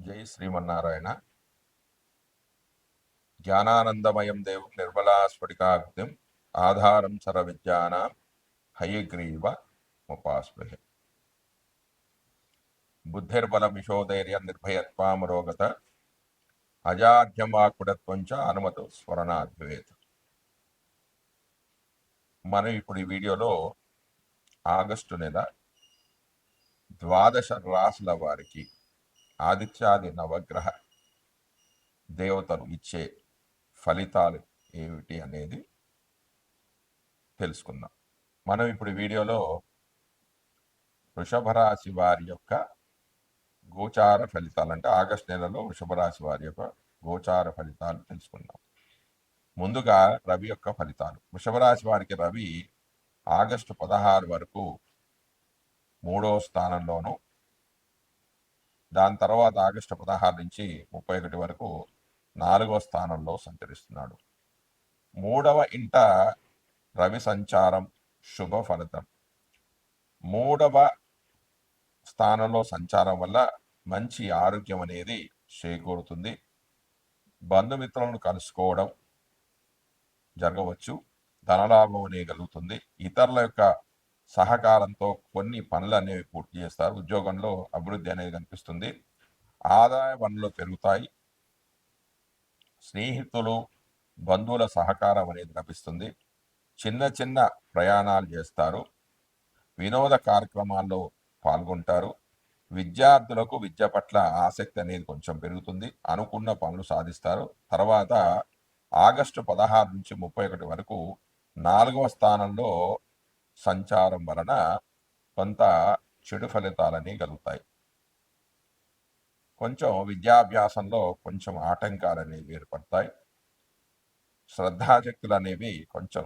జై శ్రీమన్నారాయణ. జ్ఞానానందమయం దేవం నిర్మలా స్ఫటికాగ్నిం ఆధారం సర విద్యానాం హయగ్రీవ ఉపాస్మహే బుద్ధిర్బలమిషోధైర్య నిర్భయత్వామరోగత అజాఢ్యమాకుడత్వం చ అనుమతు స్మరణాద్వేత మనం ఇప్పుడు ఈ వీడియోలో ఆగస్టు నెల ద్వాదశ రాసుల వారికి ఆదిత్యాది నవగ్రహ దేవతలు ఇచ్చే ఫలితాలు ఏమిటి అనేది తెలుసుకుందాం. మనం ఇప్పుడు వీడియోలో వృషభ రాశి వారి యొక్క గోచార ఫలితాలు అంటే ఆగస్ట్ నెలలో వృషభ రాశి వారి యొక్క గోచార ఫలితాలు తెలుసుకుందాం. ముందుగా రవి యొక్క ఫలితాలు. వృషభ రాశి వారికి రవి ఆగస్టు పదహారు వరకు మూడో స్థానంలోనూ దాని తర్వాత ఆగస్టు పదహారు నుంచి ముప్పై ఒకటి వరకు నాలుగవ స్థానంలో సంచరిస్తున్నాడు. మూడవ ఇంట రవి సంచారం శుభ ఫలితం. మూడవ స్థానంలో సంచారం వల్ల మంచి ఆరోగ్యం అనేది చేకూరుతుంది. బంధుమిత్రులను కలుసుకోవడం జరగవచ్చు. ధనలాభం అనేది కలుగుతుంది. ఇతరుల యొక్క సహకారంతో కొన్ని పనులు అనేవి పూర్తి చేస్తారు. ఉద్యోగంలో అభివృద్ధి అనేది కనిపిస్తుంది. ఆదాయ వనరులు పెరుగుతాయి. స్నేహితులు బంధువుల సహకారం అనేది లభిస్తుంది. చిన్న చిన్న ప్రయాణాలు చేస్తారు. వినోద కార్యక్రమాల్లో పాల్గొంటారు. విద్యార్థులకు విద్య పట్ల ఆసక్తి అనేది కొంచెం పెరుగుతుంది. అనుకున్న పనులు సాధిస్తారు. తర్వాత ఆగస్టు పదహారు నుంచి ముప్పై ఒకటి వరకు నాలుగవ స్థానంలో సంచారం వలన కొంత చెడు ఫలితాలని కలుగుతాయి. కొంచెం విద్యాభ్యాసంలో కొంచెం ఆటంకాలు అనేవి ఏర్పడతాయి. శ్రద్ధాశక్తులు అనేవి కొంచెం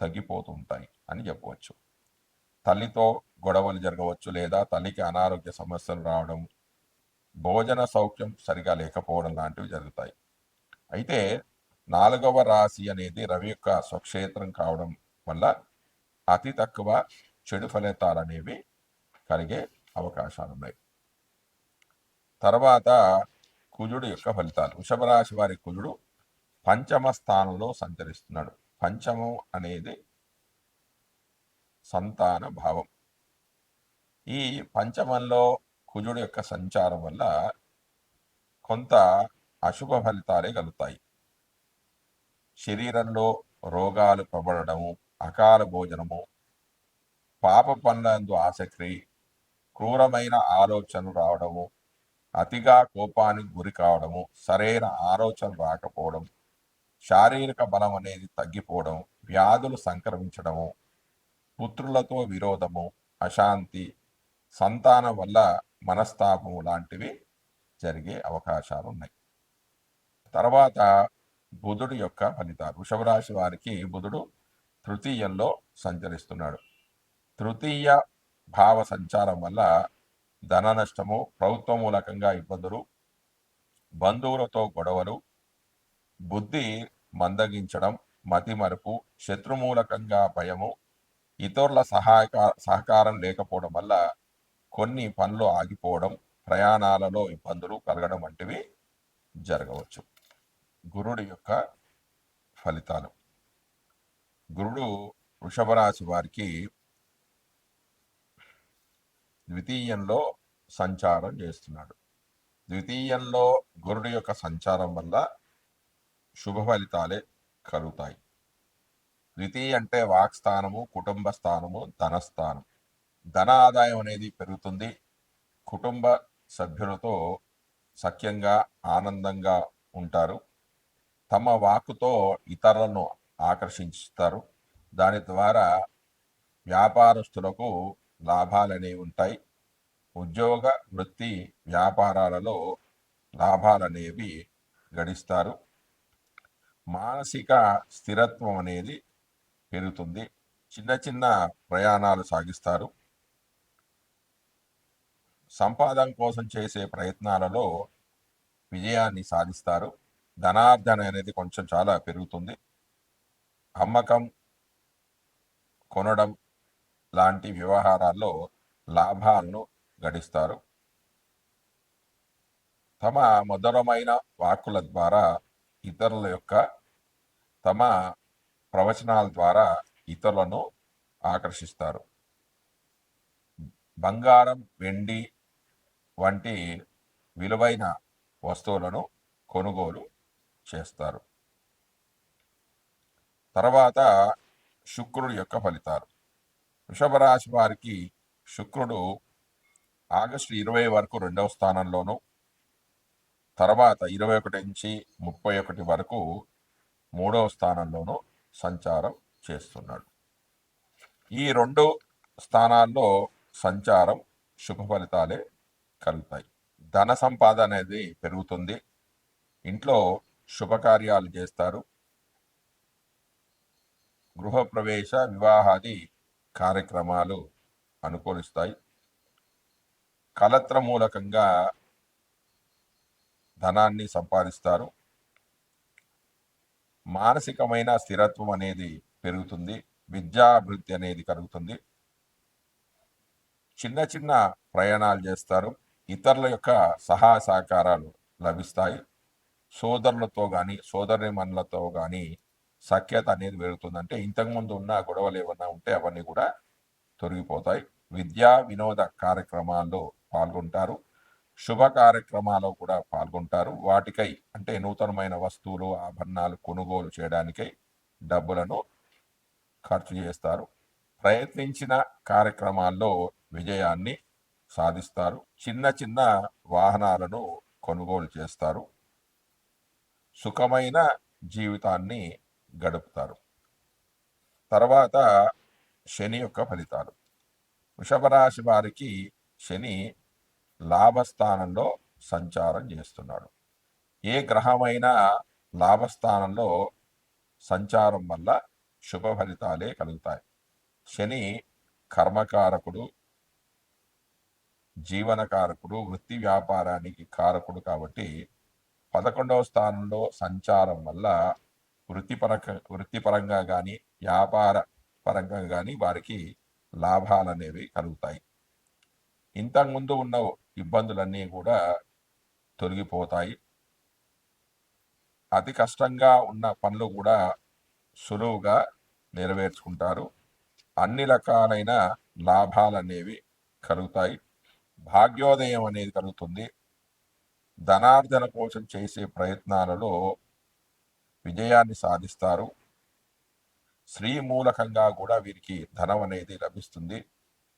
తగ్గిపోతుంటాయి అని చెప్పవచ్చు. తల్లితో గొడవలు జరగవచ్చు లేదా తల్లికి అనారోగ్య సమస్యలు రావడం భోజన సౌఖ్యం సరిగా లేకపోవడం లాంటివి జరుగుతాయి. అయితే నాలుగవ రాశి అనేది రవి యొక్క స్వక్షేత్రం కావడం వల్ల అతి తక్కువ చెడు ఫలితాలు అనేవి కలిగే అవకాశాలు ఉన్నాయి తర్వాత కుజుడు యొక్క ఫలితాలు. వృషభరాశి వారి కుజుడు పంచమ స్థానంలో సంచరిస్తున్నాడు. పంచమం అనేది సంతాన భావం. ఈ పంచమంలో కుజుడు యొక్క సంచారం వల్ల కొంత అశుభ ఫలితాలే కలుగుతాయి. శరీరంలో రోగాలు ప్రబడము అకాల భోజనము పాప పనులందు ఆసక్తి క్రూరమైన ఆలోచనలు రావడము అతిగా కోపానికి గురి కావడము సరైన ఆలోచన రాకపోవడం శారీరక బలం అనేది తగ్గిపోవడం వ్యాధులు సంక్రమించడము పుత్రులతో విరోధము అశాంతి సంతానం వల్ల మనస్తాపము లాంటివి జరిగే అవకాశాలు ఉన్నాయి తర్వాత బుధుడు యొక్క ఫలితాలు. వృషభ రాశి వారికి బుధుడు తృతీయంలో సంచరిస్తున్నాడు. తృతీయ భావ సంచారం వల్ల ధన నష్టము ప్రభుత్వ మూలకంగా ఇబ్బందులు బంధువులతో గొడవలు బుద్ధి మందగించడం మతిమరుపు శత్రుమూలకంగా భయము ఇతరుల సహాయక సహకారం లేకపోవడం వల్ల కొన్ని పనులు ఆగిపోవడం ప్రయాణాలలో ఇబ్బందులు కలగడం వంటివి జరగవచ్చు. గురుడి యొక్క ఫలితాలు. గురుడు వృషభ రాశి వారికి ద్వితీయంలో సంచారం చేస్తున్నాడు. ద్వితీయంలో గురుడు యొక్క సంచారం వల్ల శుభ ఫలితాలే కలుగుతాయి. ద్వితీయ అంటే వాక్స్థానము కుటుంబ స్థానము ధనస్థానం ధన ఆదాయం అనేది పెరుగుతుంది. కుటుంబ సభ్యులతో సఖ్యంగా ఆనందంగా ఉంటారు. తమ వాకుతో ఇతరులను ఆకర్షిస్తారు దాని ద్వారా వ్యాపారస్తులకు లాభాలు అనేవి ఉంటాయి. ఉద్యోగ వృత్తి వ్యాపారాలలో లాభాలు అనేవి గడిస్తారు. మానసిక స్థిరత్వం అనేది పెరుగుతుంది. చిన్న చిన్న ప్రయాణాలు సాగిస్తారు. సంపాదన కోసం చేసే ప్రయత్నాలలో విజయాన్ని సాధిస్తారు. ధనార్జన అనేది కొంచెం చాలా పెరుగుతుంది. అమ్మకం కొనడం లాంటి వ్యవహారాల్లో లాభాలను గడిస్తారు. తమ మధురమైన వాక్కుల ద్వారా ఇతరుల యొక్క తమ ప్రవచనాల ద్వారా ఇతరులను ఆకర్షిస్తారు. బంగారం వెండి వంటి విలువైన వస్తువులను కొనుగోలు చేస్తారు. తర్వాత శుక్రుడు యొక్క ఫలితాలు. వృషభ రాశి వారికి శుక్రుడు ఆగస్టు ఇరవై వరకు రెండవ స్థానంలోను తర్వాత ఇరవై ఒకటి నుంచి ముప్పై ఒకటి వరకు మూడవ స్థానంలోనూ సంచారం చేస్తున్నాడు. ఈ రెండు స్థానాల్లో సంచారం శుభ ఫలితాలే కలుగుతాయి. ధన సంపాదన అనేది పెరుగుతుంది. ఇంట్లో శుభకార్యాలు చేస్తారు. గృహప్రవేశ వివాహాది కార్యక్రమాలు అనుకూలిస్తాయి. కలత్ర మూలకంగా ధనాన్ని సంపాదిస్తారు. మానసికమైన స్థిరత్వం అనేది పెరుగుతుంది. విద్యాభివృద్ధి అనేది కలుగుతుంది. చిన్న చిన్న ప్రయాణాలు చేస్తారు. ఇతరుల యొక్క సహాయ సహకారాలు లభిస్తాయి. సోదరులతో కానీ సోదరిమణులతో కానీ సఖ్యత అనేది పెరుగుతుంది అంటే ఇంతకుముందు ఉన్న గొడవలు ఏమన్నా ఉంటే అవన్నీ కూడా తొలగిపోతాయి. విద్యా వినోద కార్యక్రమాల్లో పాల్గొంటారు. శుభ కార్యక్రమాల్లో కూడా పాల్గొంటారు. వాటికై అంటే నూతనమైన వస్తువులు ఆభరణాలు కొనుగోలు చేయడానికై డబ్బులను ఖర్చు చేస్తారు. ప్రయత్నించిన కార్యక్రమాల్లో విజయాన్ని సాధిస్తారు. చిన్న చిన్న వాహనాలను కొనుగోలు చేస్తారు. సుఖమైన జీవితాన్ని గడుపుతారు. తర్వాత శని యొక్క ఫలితాలు. వృషభ రాశి వారికి శని లాభస్థానంలో సంచారం చేస్తున్నాడు. ఏ గ్రహమైనా లాభస్థానంలో సంచారం వల్ల శుభ ఫలితాలే కలుగుతాయి. శని కర్మకారకుడు జీవనకారకుడు వృత్తి వ్యాపారానికి కారకుడు కాబట్టి పదకొండవ స్థానంలో సంచారం వల్ల వృత్తిపరక వృత్తిపరంగా కానీ వ్యాపార పరంగా కానీ వారికి లాభాలు అనేవి కలుగుతాయి ఇంతకుముందు ఉన్న ఇబ్బందులన్నీ కూడా తొలగిపోతాయి. అతి కష్టంగా ఉన్న పనులు కూడా సులువుగా నెరవేర్చుకుంటారు. అన్ని రకాలైన లాభాలు అనేవి కలుగుతాయి. భాగ్యోదయం అనేది కలుగుతుంది. ధనార్జన కోసం చేసే ప్రయత్నాలలో విజయాన్ని సాధిస్తారు. స్త్రీ మూలకంగా కూడా వీరికి ధనం అనేది లభిస్తుంది.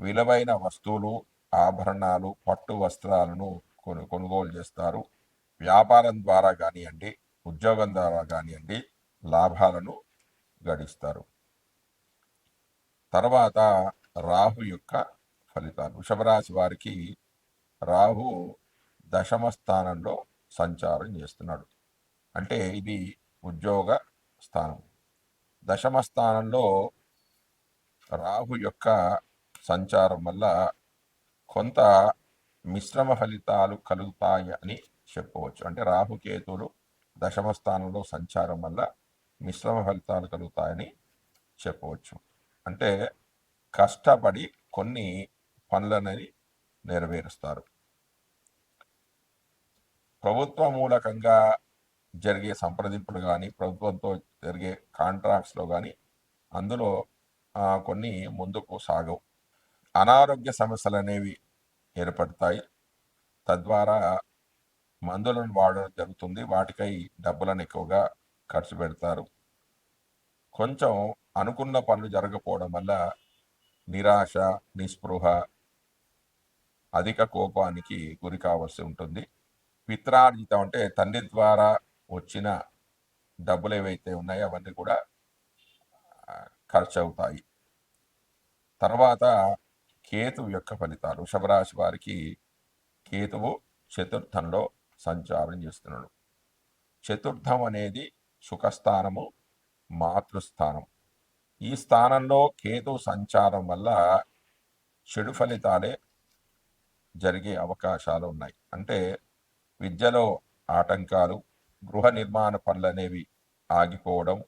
విలువైన వస్తువులు ఆభరణాలు పట్టు వస్త్రాలను కొను కొనుగోలు చేస్తారు. వ్యాపారం ద్వారా కానివ్వండి ఉద్యోగం ద్వారా కానివ్వండి లాభాలను గడిస్తారు. తర్వాత రాహు యొక్క ఫలితాలు. వృషభరాశి వారికి రాహు దశమ స్థానంలో సంచారం చేస్తున్నాడు. అంటే ఇది ఉద్యోగ స్థానం. దశమ స్థానంలో రాహు యొక్క సంచారం వల్ల కొంత మిశ్రమ ఫలితాలు కలుగుతాయి అని చెప్పవచ్చు అంటే రాహుకేతులు దశమ స్థానంలో సంచారం వల్ల మిశ్రమ ఫలితాలు కలుగుతాయని చెప్పవచ్చు. అంటే కష్టపడి కొన్ని పనులనేది నెరవేరుస్తారు. ప్రభుత్వ మూలకంగా జరిగే సంప్రదింపులు కానీ ప్రభుత్వంతో జరిగే కాంట్రాక్ట్స్లో కానీ అందులో కొన్ని ముందుకు సాగవు. అనారోగ్య సమస్యలు అనేవి ఏర్పడతాయి. తద్వారా మందులను వాడడం జరుగుతుంది. వాటికై డబ్బులను ఎక్కువగా ఖర్చు పెడతారు. కొంచెం అనుకున్న పనులు జరగకపోవడం వల్ల నిరాశ నిస్పృహ అధిక కోపానికి గురి కావాల్సి ఉంటుంది. పిత్రార్జితం అంటే తండ్రి ద్వారా వచ్చిన డబ్బులు ఏవైతే ఉన్నాయో అవన్నీ కూడా ఖర్చు అవుతాయి తర్వాత కేతువు యొక్క ఫలితాలు. వృషభరాశి వారికి కేతువు చతుర్థంలో సంచారం చేస్తున్నాడు. చతుర్థం అనేది సుఖస్థానము మాతృస్థానం. ఈ స్థానంలో కేతు సంచారం వల్ల చెడు ఫలితాలే జరిగే అవకాశాలు ఉన్నాయి. అంటే విద్యలో ఆటంకాలు గృహ నిర్మాణ పనులు అనేవి ఆగిపోవడం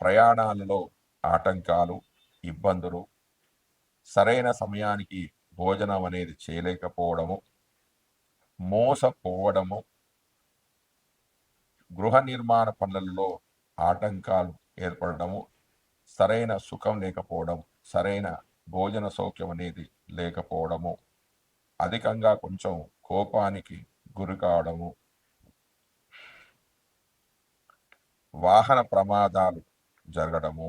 ప్రయాణాలలో ఆటంకాలు ఇబ్బందులు సరైన సమయానికి భోజనం అనేది చేయలేకపోవడము మోసపోవడము గృహ నిర్మాణ పనులలో ఆటంకాలు ఏర్పడడము సరైన సుఖం లేకపోవడం సరైన భోజన సౌఖ్యం అనేది లేకపోవడము అధికంగా కొంచెం కోపానికి గురి కావడము వాహన ప్రమాదాలు జరగడము.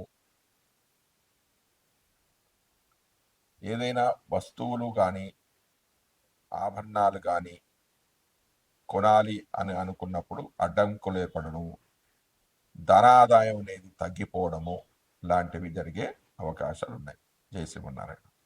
ఏదైనా వస్తువులు కానీ ఆభరణాలు కానీ కొనాలి అని అనుకున్నప్పుడు అడ్డంకులు ఏర్పడము ధనాదాయం అనేది తగ్గిపోవడము లాంటివి జరిగే అవకాశాలు ఉన్నాయి జయశ్రీమన్నారాయణ